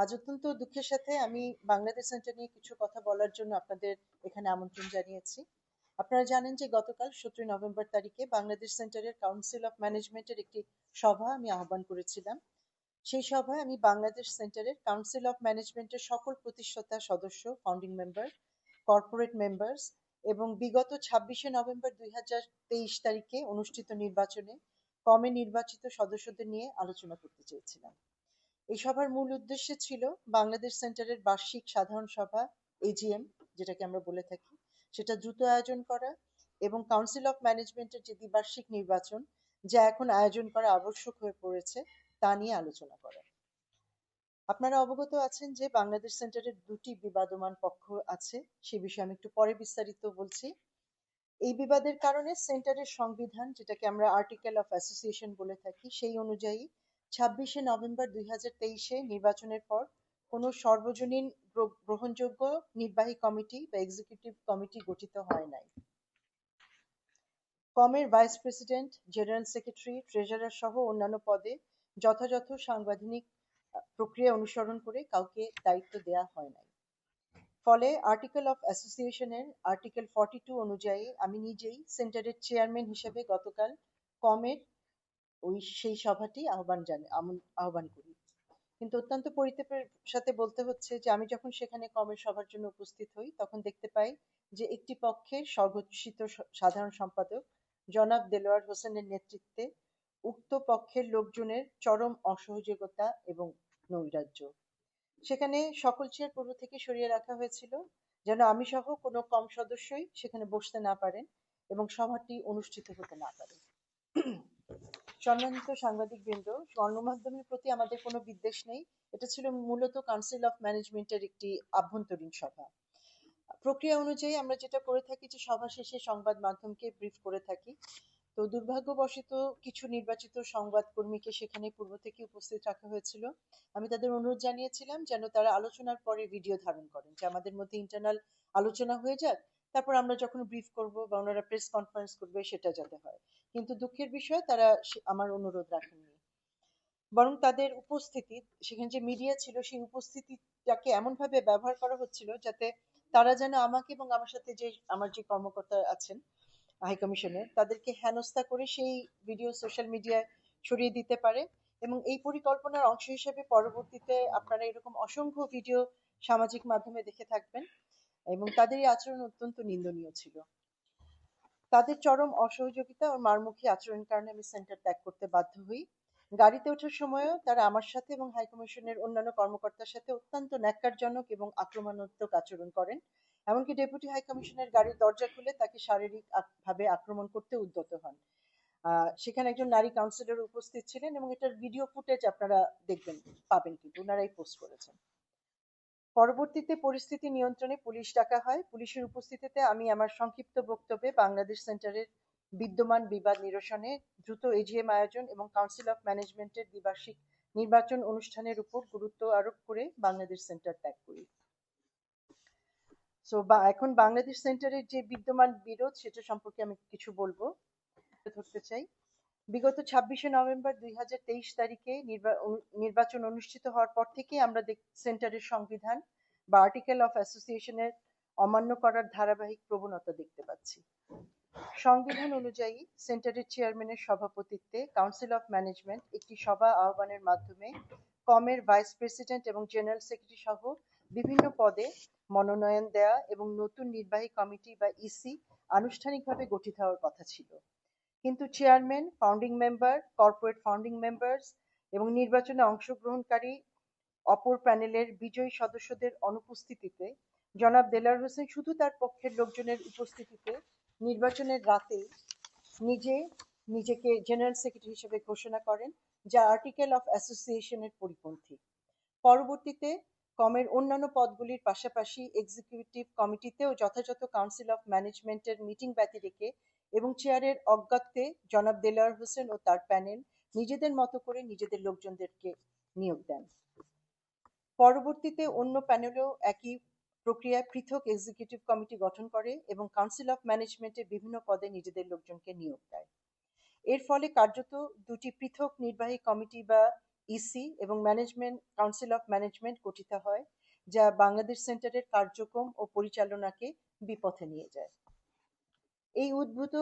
আজ অত্যন্ত দুঃখের সাথে আমি বাংলাদেশ সেন্টার নিয়ে কিছু কথা বলার জন্য আপনাদের এখানে আমন্ত্রণ জানিয়েছি। আপনারা জানেন যে গতকাল সতেরোই নভেম্বর তারিখে বাংলাদেশ সেন্টারের কাউন্সিল অফ ম্যানেজমেন্টের একটি সভা আমি আহ্বান করেছিলাম। সেই সভায় আমি বাংলাদেশ সেন্টারের কাউন্সিল অফ ম্যানেজমেন্টের সকল প্রতিষ্ঠাতা সদস্য, ফাউন্ডিং মেম্বার, কর্পোরেট মেম্বার্স এবং বিগত ছাব্বিশে নভেম্বর দুই হাজার তেইশ তারিখে অনুষ্ঠিত নির্বাচনে কমে নির্বাচিত সদস্যদের নিয়ে আলোচনা করতে চেয়েছিলাম। এই সভার মূল উদ্দেশ্য ছিল বাংলাদেশ সেন্টারের বার্ষিক সাধারণ সভা এজিএম যেটাকে আমরা বলে থাকি, সেটা দ্রুত আয়োজন করা এবং কাউন্সিল অফ ম্যানেজমেন্টের যে দ্বিবার্ষিক নির্বাচন, যা এখন আয়োজন করা আবশ্যক হয়ে পড়েছে, তা নিয়ে আলোচনা করা। আপনারা অবগত আছেন যে বাংলাদেশ সেন্টারের দুটি বিবাদমান পক্ষ আছে, সে বিষয়ে আমি একটু পরে বিস্তারিত বলছি। এই বিবাদের কারণে সেন্টারের সংবিধান, যেটাকে আমরা আর্টিকেল অফ অ্যাসোসিয়েশন বলে থাকি, সেই অনুযায়ী ছাব্বিশে নভেম্বর দুই হাজার তেইশে নির্বাচনের পর কোনো সর্বজনীন গ্রহণযোগ্য নির্বাহী কমিটি বা এক্সিকিউটিভ কমিটি গঠিত হয় নাই। কমের vice president general secretary treasurer সহ অন্যান্য পদে যথাযথ সাংবিধানিক প্রক্রিয়া অনুসরণ করে কাউকে দায়িত্ব দেয়া হয় নাই। ফলে আর্টিকেল অফ অ্যাসোসিয়েশনের আর্টিকেল ফর্টি টু অনুযায়ী আমি নিজেই সেন্টারের চেয়ারম্যান হিসেবে গতকাল কমের ওই সেই সভাটি আহ্বান জানি আহ্বান করি। কিন্তু অত্যন্ত পরিতাপের সাথে বলতে হচ্ছে যে, আমি যখন সেখানে কমের সভার জন্য উপস্থিত হই, তখন দেখতে পাই যে, একটি পক্ষের সর্বঘোষিত সাধারণ সম্পাদক জনাব দেলোয়ার হোসেনের নেতৃত্বে উক্ত পক্ষের লোকজনের চরম অসহযোগিতা এবং নৈরাজ্য। সেখানে সকল চেয়ার পূর্ব থেকে সরিয়ে রাখা হয়েছিল যেন আমি সহ কোনো কম সদস্যই সেখানে বসতে না পারেন এবং সভাটি অনুষ্ঠিত হতে না পারে। সম্মানিত সাংবাদিক বৃন্দ গণমাধ্যমের প্রতি আমাদের কোনো বিদ্বেষ নেই। এটা ছিল মূলত কাউন্সিল অফ ম্যানেজমেন্টের একটি আভ্যন্তরীণ সভা। প্রক্রিয়া অনুযায়ী আমরা যেটা করে থাকি যে সভা শেষে সংবাদ মাধ্যমকে ব্রিফ করে থাকি। তো দুর্ভাগ্যবশত কিছু নির্বাচিত সংবাদ কর্মীকে সেখানে পূর্ব থেকে উপস্থিত রাখা হয়েছিল। আমি তাদের অনুরোধ জানিয়েছিলাম যেন তারা আলোচনার পরে ভিডিও ধারণ করেন, যে আমাদের মধ্যে ইন্টারনাল আলোচনা হয়ে যাক তারপর আমরা যখন ব্রিফ করব বা ওনারা প্রেস কনফারেন্স করবে, সেটা যাতে হয়। কিন্তু দুঃখের বিষয়, তারা আমার অনুরোধ রাখেননি। বরং তাদের উপস্থিতি, সেখানে যে মিডিয়া ছিল, সেই উপস্থিতিটাকে এমন ভাবে ব্যবহার করা হচ্ছিল যাতে তারা যেন আমাকে এবং আমার সাথে যে, আমার যে কর্মকর্তা আছেন হাই কমিশনের তাদেরকে হেনস্থা করে সেই ভিডিও সোশ্যাল মিডিয়ায় ছড়িয়ে দিতে পারে এবং এই পরিকল্পনার অংশ হিসেবে পরবর্তীতে আপনারা এরকম অসংখ্য ভিডিও সামাজিক মাধ্যমে দেখে থাকবেন। এবং তাদের এই আচরণ অত্যন্ত নিন্দনীয় ছিল। তাদের চরম অসহযোগিতা ও মারমুখী আচরণের কারণে আমি সেন্টার ত্যাগ করতে বাধ্য হই। গাড়িতে ওঠার সময়ও তারা আমার সাথে এবং হাইকমিশনের অন্যান্য কর্মকর্তার সাথে অত্যন্ত ন্যাক্কারজনক এবং আক্রমণাত্মক আচরণ করেন। এমনকি ডেপুটি হাইকমিশনের গাড়ির দরজা খুলে তাকে শারীরিক ভাবে আক্রমণ করতে উদ্যত হন। সেখানে একজন নারী কাউন্সিলর উপস্থিত ছিলেন এবং এটার ভিডিও ফুটেজ আপনারা দেখবেন, পাবেন কিন্তু। ওনারাই পোস্ট করেছেন। পরবর্তীতে পরিস্থিতি নিয়ন্ত্রণে পুলিশ ডাকা হয়। পুলিশের উপস্থিতিতে আমি আমার সংক্ষিপ্ত বক্তব্যে বাংলাদেশ সেন্টারের বিদ্যমান বিবাদ নিরসনে দ্রুত এজিএম আয়োজন এবং কাউন্সিল অফ ম্যানেজমেন্টের দ্বিবার্ষিক নির্বাচন অনুষ্ঠানের উপর গুরুত্ব আরোপ করে বাংলাদেশ সেন্টার ত্যাগ করি। সো বা, এখন বাংলাদেশ সেন্টারের যে বিদ্যমান বিরোধ, সেটা সম্পর্কে আমি কিছু বলব। ধরতে চাই। বিগত ছাব্বিশে নভেম্বর দুই হাজার তেইশ তারিখে নির্বাচন অনুষ্ঠিত হওয়ার পর থেকে আমরা সেন্টারের সংবিধান বা আর্টিকেল অফ অ্যাসোসিয়েশনের অমান্য করার ধারাবাহিক প্রবণতা দেখতে পাচ্ছি। সংবিধান অনুযায়ী সেন্টারের চেয়ারম্যানের সভাপতিত্বে কাউন্সিল অফ ম্যানেজমেন্ট একটি সভা আহ্বানের মাধ্যমে কমের ভাইস প্রেসিডেন্ট এবং জেনারেল সেক্রেটারি সহ বিভিন্ন পদে মনোনয়ন দেয়া এবং নতুন নির্বাহী কমিটি বা ইসি আনুষ্ঠানিকভাবে গঠিত হওয়ার কথা ছিল। কিন্তু chairman founding member corporate founding members এবং নির্বাচনে অংশগ্রহণকারী অপর প্যানেলের বিজয়ী সদস্যদের অনুপস্থিতিতে জনাব দেলার হোসেন শুধু তার পক্ষের লোকজনের উপস্থিতিতে নির্বাচনের রাতে নিজে নিজেকে জেনারেল সেক্রেটারি হিসেবে ঘোষণা করেন, যা আর্টিকেল অফ অ্যাসোসিয়েশনের পরিপন্থী। পরবর্তীতে কমের অন্যান্য পদগুলির পাশাপাশি এক্সিকিউটিভ কমিটিতেও যথাযথ কাউন্সিল অফ ম্যানেজমেন্টের মিটিং ব্যতি রেখে এবং চেয়ারের অজ্ঞাতে জনাব দেলার হোসেন ও তার প্যানেল নিজেদের মতো করে নিজেদের লোকজনদেরকে নিয়োগ দেন। পরবর্তীতে অন্য প্যানেলও একই প্রক্রিয়ায় পৃথক এক্সিকিউটিভ কমিটি গঠন করে এবং কাউন্সিল অফ ম্যানেজমেন্টের বিভিন্ন পদে নিজেদের লোকজনকে নিয়োগ দেয়। এর ফলে কার্যত দুটি পৃথক নির্বাহী কমিটি বা ইসি এবং ম্যানেজমেন্ট কাউন্সিল অফ ম্যানেজমেন্ট গঠিত হয়, যা বাংলাদেশ সেন্টারের কার্যক্রম ও পরিচালনাকে বিপথে নিয়ে যায়। এই উদ্ভূত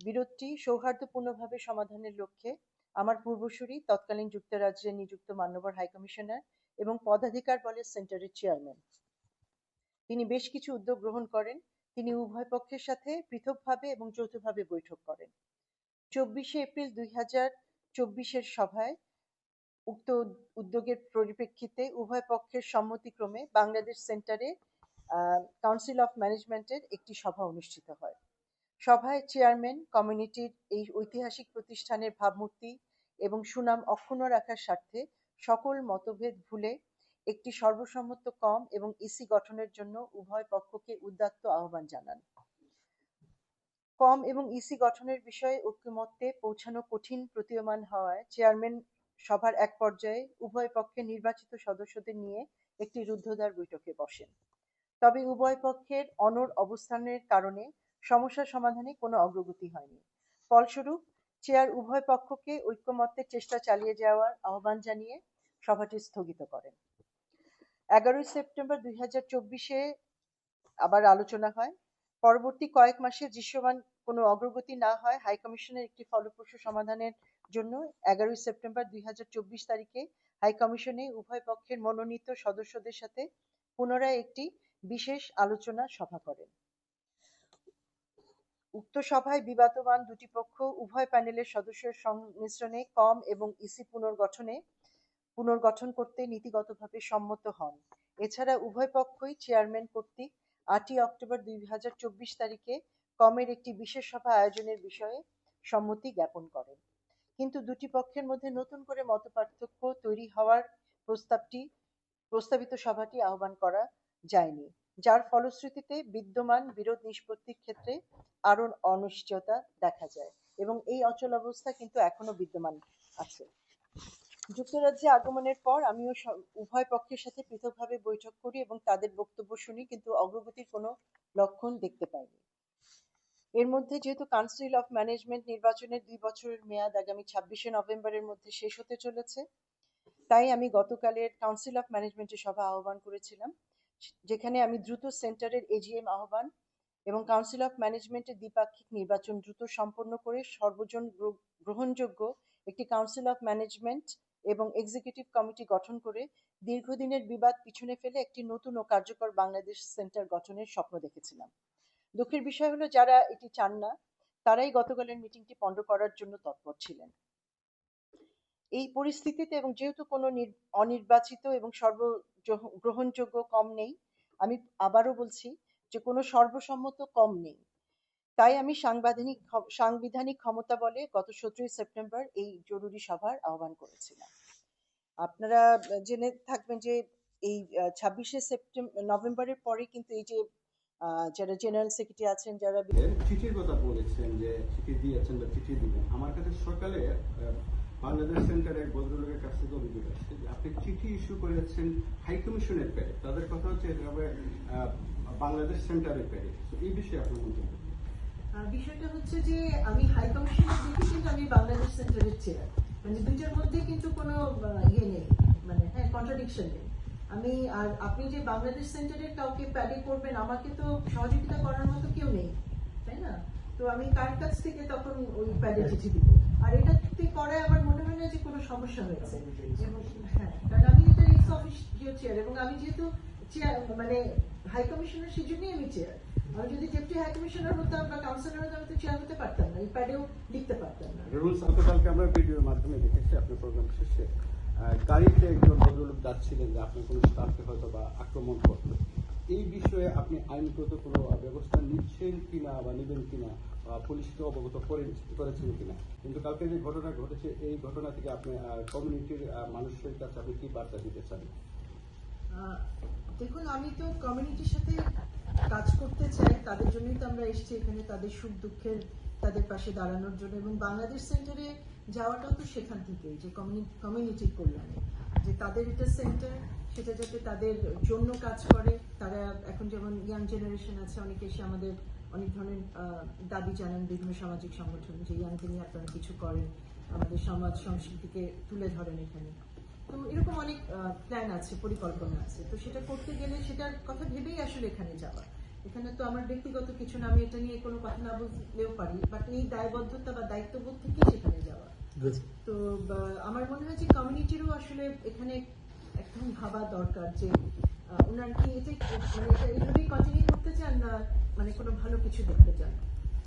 বিরোধটি সৌহার্দ্যপূর্ণভাবে সমাধানের লক্ষ্যে আমার পূর্বসূরি, তৎকালীন যুক্তরাজ্যে নিযুক্ত মান্যবর হাইকমিশনার এবং পদাধিকার বলে সেন্টারের চেয়ারম্যান তিনি বেশ কিছু উদ্যোগ গ্রহণ করেন। তিনি উভয় পক্ষের সাথে পৃথকভাবে এবং যৌথভাবে বৈঠক করেন। চব্বিশে এপ্রিল দুই হাজার চব্বিশের সভায় উক্ত উদ্যোগের পরিপ্রেক্ষিতে উভয় পক্ষের সম্মতিক্রমে বাংলাদেশ সেন্টারে কাউন্সিল অফ ম্যানেজমেন্টের একটি সভা অনুষ্ঠিত হয়। সভায় চেয়ারম্যান, কমিউনিটির এই ঐতিহাসিক প্রতিষ্ঠানের ভাবমূর্তি এবং সুনাম অক্ষুণ্ণ রাখার স্বার্থে সকল মতভেদ ভুলে একটি সর্বসম্মত কম এবং ইসি গঠনের জন্য উভয় পক্ষকে উদাত্ত আহ্বান জানান। কম এবং ইসি গঠনের বিষয়ে ঐক্যমত্যে পৌঁছানো কঠিন প্রতীয়মান হওয়ায় চেয়ারম্যান সভার এক পর্যায়ে উভয় পক্ষের নির্বাচিত সদস্যদের নিয়ে একটি রুদ্ধদ্বার বৈঠকে বসেন। তবে উভয় পক্ষের অনড় অবস্থানের কারণে সমস্যা সমাধানে কোনো অগ্রগতি হয়নি। ফলস্বরূপ, চেয়ার উভয় পক্ষকে ঐক্যমত্যের চেষ্টা চালিয়ে যাওয়ার আহ্বান জানিয়ে সভাটি স্থগিত করেন। এগারোই সেপ্টেম্বর দুই হাজার আবার আলোচনা হয়। পরবর্তী কয়েক মাসে দৃশ্যমান কোনো অগ্রগতি না হয়, হাইকমিশনের একটি ফলপ্রসূ সমাধানের জন্য এগারোই সেপ্টেম্বর দুই হাজার চব্বিশ তারিখে হাই কমিশনে উভয় পক্ষের মনোনীত সদস্যদের সাথে পুনরায় একটি বিশেষ আলোচনা সভা করেন। উক্ত সভায় বিবাদমান দুটি পক্ষ উভয় প্যানেলের সদস্যের সংমিশ্রণে কম এবং ইসি পুনর্গঠনে, পুনর্গঠন করতে নীতিগতভাবে সম্মত হন। এছাড়া উভয় পক্ষই চেয়ারম্যান কর্তৃক আটই অক্টোবর দুই হাজার চব্বিশ তারিখে কমের একটি বিশেষ সভা আয়োজনের বিষয়ে সম্মতি জ্ঞাপন করেন। কিন্তু দুটি পক্ষের মধ্যে নতুন করে মতপার্থক্য তৈরি হওয়ার প্রস্তাবটি, প্রস্তাবিত সভাটি আহ্বান করা যায়নি, যার ফলশ্রুতিতে বিদ্যমান বিরোধ নিষ্পত্তির ক্ষেত্রে আরও অনিশ্চয়তা দেখা যায় এবং এই অচলাবস্থা কিন্তু এখনও বিদ্যমান আছে। যুক্তরাজ্যে আগমনের পর আমিও উভয় পক্ষের সাথে পৃথকভাবে বৈঠক করি এবং তাদের বক্তব্য শুনি, কিন্তু অগ্রগতির কোনো লক্ষণ দেখতে পাইনি। এর মধ্যে যেহেতু কাউন্সিল অফ ম্যানেজমেন্ট নির্বাচনের দুই বছরের মেয়াদ আগামী ছাব্বিশে নভেম্বরের মধ্যে শেষ হতে চলেছে, তাই আমি গতকালের কাউন্সিল অফ ম্যানেজমেন্টের সভা আহ্বান করেছিলাম, যেখানে আমি দ্রুত সেন্টারের এজিএম আহ্বান এবং কাউন্সিল অফ ম্যানেজমেন্টের দ্বিপাক্ষিক নির্বাচন দ্রুত সম্পন্ন করে সর্বজন গ্র- গ্রহণযোগ্য একটি কাউন্সিল অফ ম্যানেজমেন্ট এবং এক্সিকিউটিভ কমিটি গঠন করে দীর্ঘদিনের বিবাদ পিছনে ফেলে একটি নতুন ও কার্যকর বাংলাদেশ সেন্টার গঠনের স্বপ্ন দেখেছিলাম। দুঃখের বিষয় হলো যারা এটি চান না, তারাই গতকালের মিটিংটি পণ্ড করার জন্য তৎপর ছিলেন। এই পরিস্থিতিতে এবং যেহেতু কোনো অনির্বাচিত এবং সর্ব গ্রহণযোগ্য কম নেই, আমি আবারও বলছি যে কোনো সর্বসম্মত কম নেই। তাই আমি সাংবিধানিক সাংবিধানিক ক্ষমতা বলে গত সতেরোই সেপ্টেম্বর এই জরুরি সভার আহ্বান করেছিলাম। আপনারা জেনে থাকবেন যে এই ছাব্বিশে সেপ্টেম্বর নভেম্বরের পরে কিন্তু এই যে যারা জেনারেল সেক্রেটারি আছেন যারা চিঠির কথা বলেছেন যে চিঠি দিয়েছেন বা চিঠি দিবেন। আমার কাছে সকালে আহ, বাংলাদেশ সেন্টারের ভদ্রলোকের কাছ থেকে অভিযোগ আসছে যে আপনি চিঠি ইস্যু করেছেন হাই কমিশনের প্যারে তাদের কথা হচ্ছে বাংলাদেশ সেন্টারের প্যারে তো এই বিষয়ে আপনার মন্তব্য বিষয়টা হচ্ছে যে আমি হাই কমিশনের দেখি কিন্তু আমি বাংলাদেশ সেন্টারের চেয়ার মানে দুইটার মধ্যে কিন্তু কোনো ইয়ে নেই। মানে হ্যাঁ কন্ট্রাডিকশন নেই। আমি আর আপনি যে বাংলাদেশ সেন্টারের কাউকে প্যাডে করবেন, আমাকে তো সহযোগিতা করার মতো কেউ নেই, তাই না? তো আমি কার কাছ থেকে তখন ওই প্যাডে চিঠি দিব? আর এটা করায় আমার মনে হয় না যে কোনো সমস্যা হয়েছে। হ্যাঁ কারণ আমি এটা এক্স অফিসিয়াল চেয়ার এবং আমি যেহেতু চেয়ার মানে হাই কমিশনার সেই জন্যই আমি চেয়ার আমি যদি ডেপুটি হাই কমিশনার হতাম বা কাউন্সিলর হতাম তো চেয়ার হতে পারতাম না এই প্যাডেও লিখতে পারতাম না। রুলস আমরা ভিডিওর মাধ্যমে দেখেছি, আপনার প্রোগ্রাম শেষে। গাড়িতে একজন ভদ্রলোক যাচ্ছিলেন যে আপনার কোনো স্টাফকে হয়তো বা আক্রমণ করতো এই বিষয়ে আপনি আইনগত কোনো ব্যবস্থা নিচ্ছেন কিনা বা নেবেন কিনা পুলিশকে অবগত করে- করেছেন কিনা? কিন্তু কালকে যে ঘটনা ঘটেছে, এই ঘটনা থেকে আপনি কমিউনিটির মানুষের কাছে আপনি কি বার্তা দিতে চান? দেখুন, আমি তো কমিউনিটির সাথে কাজ করতে চাই। তাদের জন্যই তো আমরা এসেছি এখানে। তাদের সুখ দুঃখের তাদের পাশে দাঁড়ানোর জন্য। এবং বাংলাদেশ সেন্টারে যাওয়াটাও তো সেখান থেকেই, যে কমিউনিটির কল্যাণে। যে তাদের এটা সেন্টার সেটা যাতে তাদের জন্য কাজ করে। তারা এখন যেমন ইয়াং জেনারেশন আছে, অনেকে এসে আমাদের অনেক ধরনের দাবি জানান বিভিন্ন সামাজিক সংগঠন, যে ইয়াংকে নিয়ে আপনারা কিছু করেন, আমাদের সমাজ, সংস্কৃতিকে তুলে ধরেন এখানে। তো এরকম অনেক প্ল্যান আছে, পরিকল্পনা আছে। তো সেটা করতে গেলে সেটার কথা ভেবেই আসলে এখানে যাওয়া। এখানে তো আমার ব্যক্তিগত কিছু না, আমি এটা নিয়ে কোনো কথা না বললেও পারি বাট এই দায়বদ্ধতা বা দায়িত্ববোধ থেকেই সেখানে যাওয়া। তো আমার মনে হয় যে কমিউনিটিরও আসলে এখানে একদম ভাবা দরকার যে ওনারা কি এটা মানে এটা এইভাবেই কন্টিনিউ করতে চান না মানে কোনো ভালো কিছু দেখতে চান?